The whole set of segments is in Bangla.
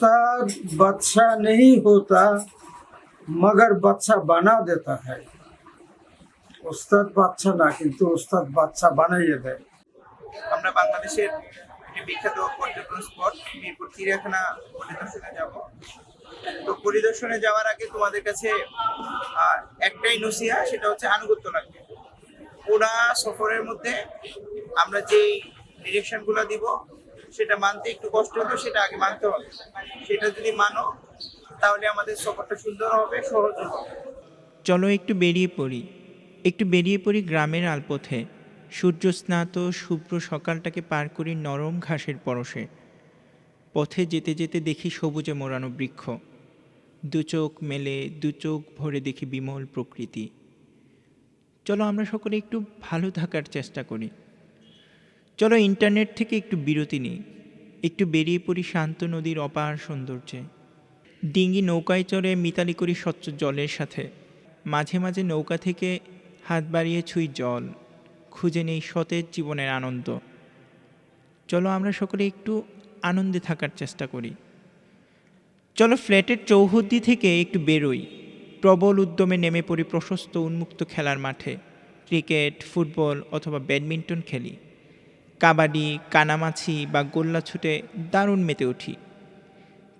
उस्ताद बादशाह नहीं होता मगर बादशाह बना देता है উস্তাদ বাচ্চা না কিন্তু উস্তাদ বাচ্চা বানাইয়ে দেয় আমরা বাংলাদেশের একটি বিখ্যাত পর্যটন স্পট মিরপুর চিড়িয়াখানা পরিদর্শনে যাব তো পরিদর্শনে যাওয়ার আগে তোমাদের কাছে আহ, একটাই নসিহা সেটা হচ্ছে আনুগত্য লাগবে পুরা সফরের মধ্যে আমরা যেই ডিরেকশনগুলো দিব সেটা মানতে একটু কষ্ট হতো সেটা আগে মানতে হবে। সেটা যদি মানো, তাহলে আমাদের সফরটা সুন্দর হবে, সহজ হবে। চলো একটু বেরিয়ে পড়ি। একটু বেরিয়ে পড়ি গ্রামের আলপথে। সূর্য স্নাত শুভ্র সকালটাকে পার করি নরম ঘাসের পরশে। পথে যেতে যেতে দেখি সবুজে মোড়ানো বৃক্ষ। দু চোখ মেলে, দু চোখ ভরে দেখি বিমল প্রকৃতি। চলো আমরা সকলে একটু ভালো থাকার চেষ্টা করি। চলো ইন্টারনেট থেকে একটু বিরতি নিই। একটু বেরিয়ে পড়ি শান্ত নদীর অপার সৌন্দর্যে। ডিঙ্গি নৌকায় চড়ে মিতালি করি স্বচ্ছ জলের সাথে। মাঝে মাঝে নৌকা থেকে হাত বাড়িয়ে ছুঁই জল। খুঁজে নেই সতেজ জীবনের আনন্দ। চলো আমরা সকলে একটু আনন্দে থাকার চেষ্টা করি। চলো ফ্ল্যাটের চৌহদ্দি থেকে একটু বেরোই। প্রবল উদ্যমে নেমে পড়ি প্রশস্ত উন্মুক্ত খেলার মাঠে। ক্রিকেট, ফুটবল অথবা ব্যাডমিন্টন খেলি। কাবাডি, কানামাছি বা গোল্লা ছুটে দারুণ মেতে উঠি।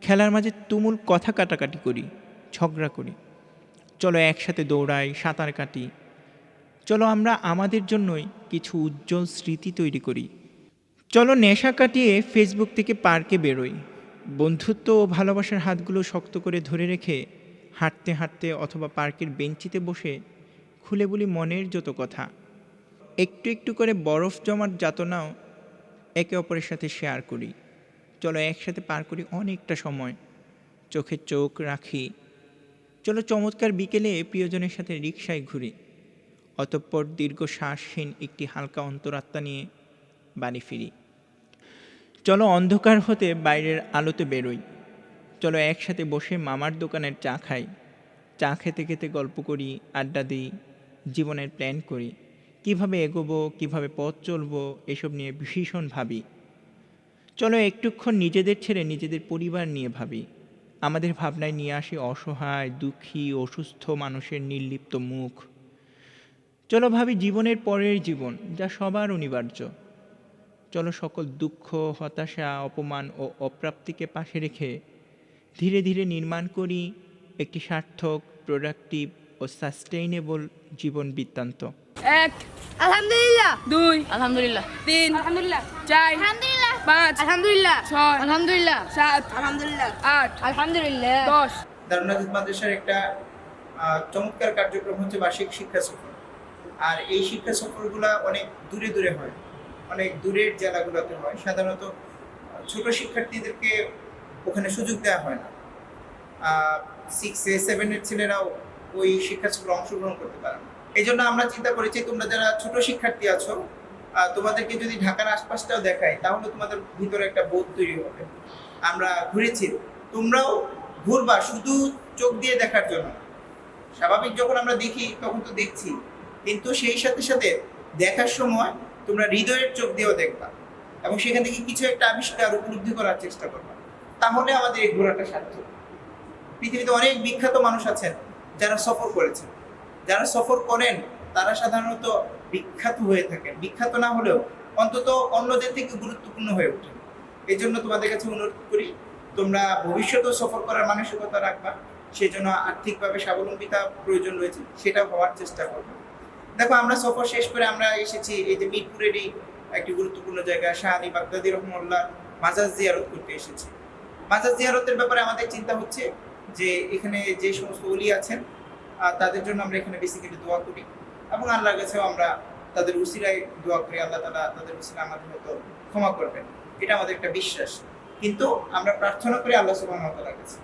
খেলার মাঝে তুমুল কথা কাটাকাটি করি, ঝগড়া করি। চলো একসাথে দৌড়াই, সাঁতার কাটি। চলো আমরা আমাদের জন্যই কিছু উজ্জ্বল স্মৃতি তৈরি করি। চলো নেশা কাটিয়ে ফেসবুক থেকে পার্কে বেরোই। বন্ধুত্ব ও ভালোবাসার হাতগুলো শক্ত করে ধরে রেখে হাঁটতে হাঁটতে অথবা পার্কের বেঞ্চিতে বসে খুলে বলি মনের যত কথা। একটু একটু করে বরফ জমার যাতনাও একে অপরের সাথে শেয়ার করি। চলো একসাথে পার করি অনেকটা সময়। চোখে চোখ রাখি। চলো চমৎকার বিকেলে প্রিয়জনের সাথে রিক্সায় ঘুরি। অতঃপর দীর্ঘ শ্বাসহীন একটি হালকা অন্তরাত্মা নিয়ে বাড়ি ফিরি। চলো অন্ধকার হতে বাইরের আলোতে বেরোই। চলো একসাথে বসে মামার দোকানের চা খাই। চা খেতে খেতে গল্প করি, আড্ডা দিই, জীবনের প্ল্যান করি। কীভাবে এগোবো, কীভাবে পথ চলবো, এসব নিয়ে ভীষণ ভাবি। চলো একটুক্ষণ নিজেদের ছেড়ে নিজেদের পরিবার নিয়ে ভাবি। আমাদের ভাবনায় নিয়ে আসি অসহায়, দুঃখী, অসুস্থ মানুষের নির্লিপ্ত মুখ। চলো ভাবি জীবনের পরের জীবন, যা সবার অনিবার্য। চলো সকল দুঃখ, হতাশা, অপমান ও অপ্রাপ্তিকে পাশে রেখে ধীরে ধীরে নির্মাণ করি একটি সার্থক প্রোডাক্টিভ ও সাস্টেইনেবল জীবন বৃত্তান্ত। এক আলহামদুলিল্লাহ। দুই আলহামদুলিল্লাহ। তিন আলহামদুলিল্লাহ। চার আলহামদুলিল্লাহ। পাঁচ আলহামদুলিল্লাহ। ছয় আলহামদুলিল্লাহ। সাত আলহামদুলিল্লাহ। আট আলহামদুলিল্লাহ। দশ। দারুনাথ মাদ্রাসার একটা আহ, চমৎকার কার্যক্রম হচ্ছে বার্ষিক শিক্ষা সফর। আর এই শিক্ষা সফরগুলা অনেক দূরে দূরে হয়। অনেক দূরের জেলাগুলোতে হয়। সাধারণত ছোট শিক্ষার্থীদেরকে ওখানে সুযোগ দেওয়া হয় না। সিক্সে সেভেনের ছেলেরাও ওই শিক্ষা সফরে অংশগ্রহণ করতে পারে। এই জন্য আমরা চিন্তা করেছি, তোমরা যারা ছোট শিক্ষার্থী আছো তোমাদেরকে যদি ঢাকার আশপাশটাও দেখাই, তাহলে তোমাদের ভিতরে একটা বোধ তৈরি হবে। আমরা ঘুরেছি, তোমরাও ঘুরবা শুধু চোখ দিয়ে দেখার জন্য। স্বাভাবিক যখন আমরা দেখি, তখন তো দেখছি। কিন্তু সেই সাথে সাথে দেখার সময় তোমরা হৃদয়ের চোখ দিয়েও দেখবা এবং সেখান থেকে কিছু একটা আবিষ্কার উপলব্ধি করার চেষ্টা করবা। তাহলে আমাদের এই ঘোরাটা সার্থক। পৃথিবীতে অনেক বিখ্যাত মানুষ আছেন। যারা সফর করেছেন যারা সফর করেন, তারা সাধারণত বিখ্যাত হয়ে থাকেন। বিখ্যাত না হলেও অন্তত অন্যদের থেকে গুরুত্বপূর্ণ হয়ে ওঠেন। এই জন্য তোমাদের কাছে অনুরোধ করি, তোমরা ভবিষ্যতেও সফর করার মানসিকতা রাখবা সেই জন্য আর্থিকভাবে স্বাবলম্বিতা প্রয়োজন রয়েছে সেটা হওয়ার চেষ্টা করবে। দেখো, আমরা সফর শেষ করে আমরা এসেছি এই যে মিরপুরেরই একটি গুরুত্বপূর্ণ জায়গা, শাহ আলী বাগদাদি রহমুল্লাহ মাজাজ জিয়ারত করতে এসেছি। মাজাজ জিয়ারতের ব্যাপারে আমাদের চিন্তা হচ্ছে যে এখানে যে সমস্ত অলি আছেন তাদের জন্য আমরা এখানে বেসিক্যালি দোয়া করি। এবং আল্লাহর কাছেও আমরা তাদের উসিরায় দোয়া করি, আল্লাহ তালা তাদের উসিরা আমাদের হয়তো ক্ষমা করবেন। এটা আমাদের একটা বিশ্বাস। কিন্তু আমরা প্রার্থনা করি আল্লাহ সুবাহতালার কাছে।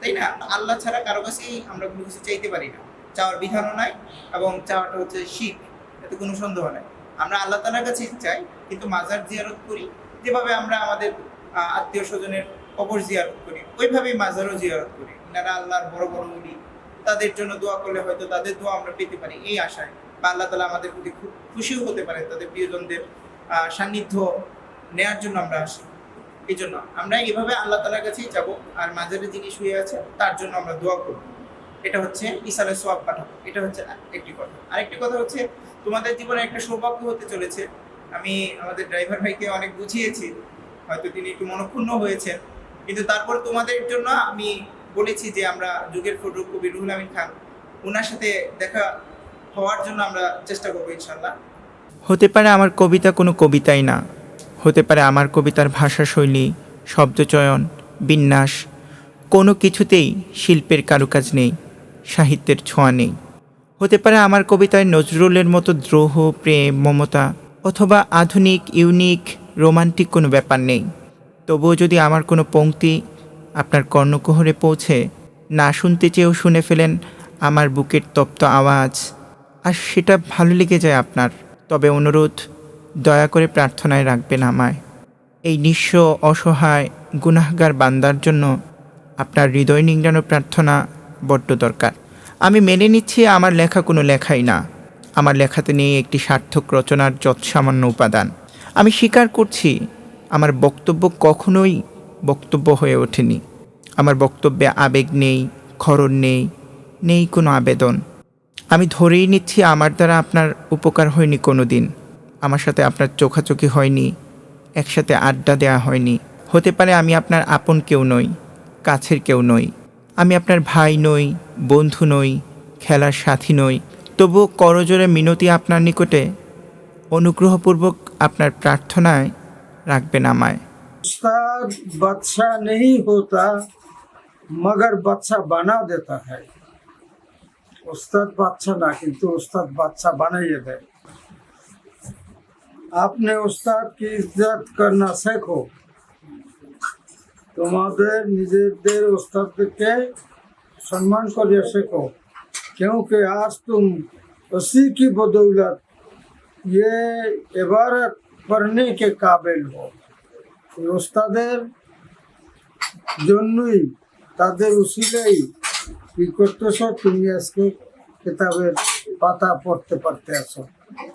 তাই না? আল্লাহ ছাড়া কারও কাছেই আমরা কোনো কিছু চাইতে পারি না। চাওয়ার বিধানও নাই এবং চাওয়াটা হচ্ছে শিখ এতে কোনো সন্দেহ নাই। আমরা আল্লাহ তালার কাছে চাই, কিন্তু মাজার জিয়ারত করি। যেভাবে আমরা আমাদের আত্মীয় স্বজনের কবর জিয়ারত করি, ওইভাবেই মাজারও জিয়ারত করি। ইনারা আল্লাহর বড় বড় উলি তাদের জন্য দোয়া করলে হয়তো তাদের দোয়া আমরা পেতে পারি এই আশায়। বা আল্লাহ তালা আমাদের প্রতি খুব খুশিও হতে পারে তাদের প্রিয়জনদের সান্নিধ্য নেয়ার জন্য আমরা আসি। এই জন্য আমরা এভাবে আল্লাহ তালার কাছেই যাব, আর মাজারে যিনি শুয়ে আছে তার জন্য আমরা দোয়া করব। এটা হচ্ছে ইসালের সোয়াব পাঠাবো এটা হচ্ছে একটি কথা। আরেকটি কথা হচ্ছে, তোমাদের জীবনে একটা সৌভাগ্য হতে চলেছে। আমি আমাদের ড্রাইভার ভাইকে অনেক বুঝিয়েছি, হয়তো তিনি একটু মনক্ষুণ্ণ হয়েছেন। কিন্তু তারপর তোমাদের জন্য আমি বলেছি যে আমরা যুগের ফটো কবি রুহুল আমিন খান ওনার সাথে দেখা হওয়ার জন্য আমরা চেষ্টা করব ইনশাল্লাহ হতে পারে আমার কবিতা কোনো কবিতাই না। হতে পারে আমার কবিতার ভাষাশৈলী শব্দচয়ন বিন্যাস, কোনো কিছুতেই শিল্পের কারুকাজ নেই, সাহিত্যের ছোঁয়া নেই। হতে পারে আমার কবিতায় নজরুলের মতো দ্রোহ, প্রেম, মমতা অথবা আধুনিক, ইউনিক, রোমান্টিক কোনো ব্যাপার নেই। তবুও যদি আমার কোনো পংক্তি আপনার কর্ণকুহরে পৌঁছে, না শুনতে চেয়েও শুনে ফেলেন আমার বুকের তপ্ত আওয়াজ। আর সেটা ভালো লেগে যায় আপনার, তবে অনুরোধ, দয়া করে প্রার্থনায় রাখবেন আমায়। এই নিঃস্ব, অসহায়, গুনাহগার বান্দার জন্য আপনার হৃদয় নিংড়ানো প্রার্থনা বড্ড দরকার। আমি মেনে নিচ্ছি আমার লেখা কোনো লেখাই না। আমার লেখাতে নেই একটি সার্থক রচনার যৎসামান্য উপাদান। আমি স্বীকার করছি আমার বক্তব্য কখনোই বক্তব্য হয়ে ওঠেনি। আমার বক্তব্যে আবেগ নেই, খরণ নেই নেই কোনো আবেদন। আমি ধরেই নিচ্ছি আমার দ্বারা আপনার উপকার হয়নি কোনো দিন আমার সাথে আপনার চোখাচোখি হয়নি, একসাথে আড্ডা দেওয়া হয়নি। হতে পারে আমি আপনার আপন কেউ নই, কাছের কেউ নই। আমি আপনার ভাই নই, বন্ধু নই, খেলার সাথী নই। তবুও করজোরে মিনতি আপনার নিকটে। অনুগ্রহপূর্বক আপনার প্রার্থনায় রাখবেন আমায়। उस्ताद बच्चा नहीं होता मगर बच्चा बना देता है उस्ताद बादशाह ना किंतु उस्ताद बादशाह बनाइए दे आपने उस्ताद की इज़्ज़त करना सीखो তোমাদের নিজেদের উস্তাদকে সম্মান করিয়া শেখো। क्योंकि आज तुम उसी की बदौलत ये इबारत पढ़ने के काबिल हो এই ওস্তাদের জন্যই তাদের উসিলেই কি করতেছ তুমি আজকে কিতাবের পাতা পড়তে পারতে আছো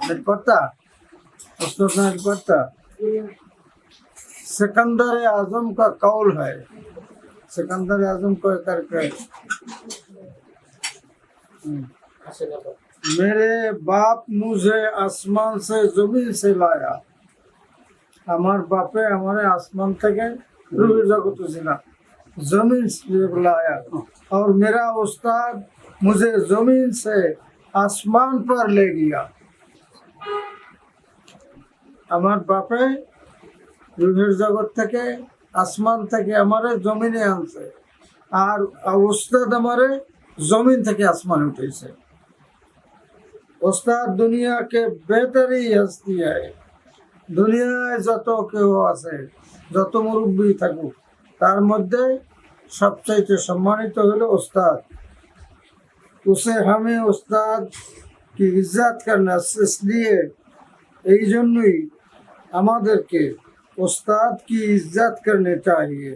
नहीं पढ़ता उस्ताद नहीं पढ़ता सिकंदर आजम का कौल है सिकंदर आजम को करके हम्म। मेरे बाप मुझे आसमान से जमीन से लाया আমার বাপে আমার आसमान থেকে रूबी जगत जिला जमीन से लाया और मेरा उस्ताद मुझे जमीन से आसमान पर ले गया আমার বাপে রুহের জগৎ থেকে আসমান থেকে আমারে জমিনে আনছে আর উস্তাদ আমারে জমিন থেকে আসমান উঠেছে ওস্তাদ দুনিয়া কে বেহতরি হস্তি হয় দুনিয়ায় যত কেউ আছে, যত মুরব্বী থাকুক, তার মধ্যে সবচাইতে সম্মানিত হলো ওস্তাদ। उसे हमें उस्ताद की इज्जत करना इसलिए এই জন্যই আমাদেরকে ওস্তাদ কি ইজ্জাত করতে चाहिए